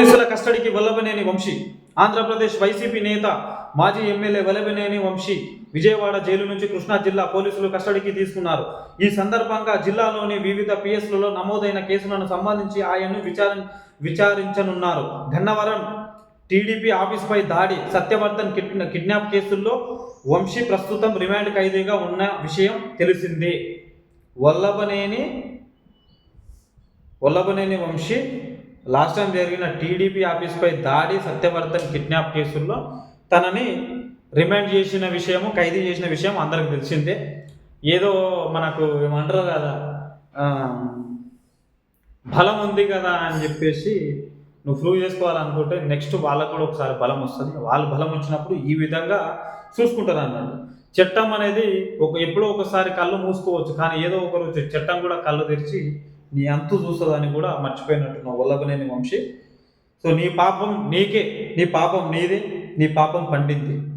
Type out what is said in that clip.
పోలీసుల కస్టడీకి వల్లభనేని వంశీ ఆంధ్రప్రదేశ్ వైసీపీ నేత మాజీ ఎమ్మెల్యే వల్లభనేని వంశీ విజయవాడ జైలు నుంచి కృష్ణా జిల్లా పోలీసులు కస్టడీకి తీసుకున్నారు. ఈ సందర్భంగా జిల్లాలోని వివిధ పిఎస్లలో నమోదైన కేసులను సంబంధించి ఆయన్ను విచార విచారించనున్నారు. గన్నవరం టీడీపీ ఆఫీస్పై దాడి సత్యవర్ధన్ కిడ్నాప్ కేసుల్లో వంశీ ప్రస్తుతం రిమాండ్ ఖైదీగా ఉన్న విషయం తెలిసిందే. వల్లభనేని వల్లభనేని వంశీ లాస్ట్ టైం జరిగిన టీడీపీ ఆఫీస్పై దాడి సత్యవర్ధన్ కిడ్నాప్ కేసుల్లో తనని రిమాండ్ చేసిన విషయము ఖైదీ చేసిన విషయం అందరికి తెలిసిందే. ఏదో మనకు ఏమంటారు కదా బలం ఉంది కదా అని చెప్పేసి నువ్వు ప్రూవ్ చేసుకోవాలనుకుంటే నెక్స్ట్ వాళ్ళకు కూడా ఒకసారి బలం వస్తుంది. వాళ్ళు బలం వచ్చినప్పుడు ఈ విధంగా చూసుకుంటారు అన్నాడు చట్టం అనేది ఒక ఎప్పుడో ఒకసారి కళ్ళు మూసుకోవచ్చు కానీ ఏదో ఒకరోజు చట్టం కూడా కళ్ళు తెరిచి నీ అంతు చూస్తుందని కూడా మర్చిపోయినట్టున్నావు వల్లభనేని వంశీ. సో నీ పాపం నీకే నీ పాపం నీది నీ పాపం పండింది.